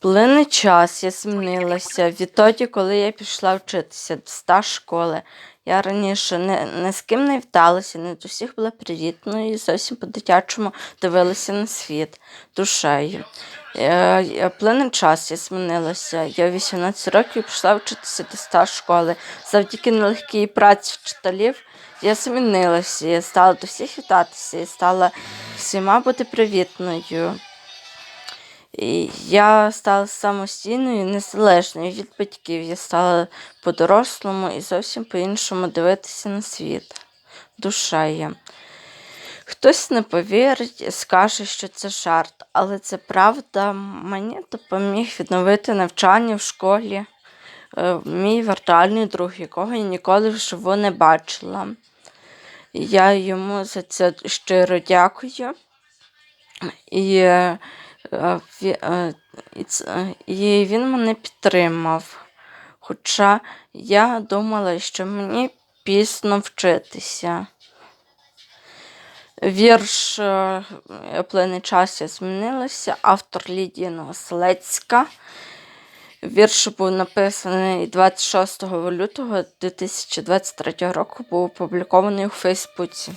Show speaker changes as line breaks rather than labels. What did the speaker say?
Плине час, я змінилася. Відтоді, коли я пішла вчитися до ста школи. Я раніше не, не з ким не вдалася, не до всіх була привітною і зовсім по-дитячому дивилася на світ душею. Е, е, Плине час, я змінилася. Я 18 років пішла вчитися до ста школи. Завдяки нелегкій праці вчителів я змінилася. Я стала до всіх вітатися, я стала всіма бути привітною. Я стала самостійною, незалежною від батьків. Я стала по-дорослому і зовсім по-іншому дивитися на світ душею. Хтось не повірить і скаже, що це жарт, але це правда. Мені допоміг відновити навчання в школі. е, Мій віртуальний друг, якого я ніколи вживу не бачила. Я йому за це щиро дякую. І, е, і, він мене підтримав. Хоча я думала, що мені пізно вчитися. Вірш е, «Плине час я змінилася, автор Лідія Новоселецька. Вірш був написаний 26 лютого 2023 року, був опублікований у Фейсбуці.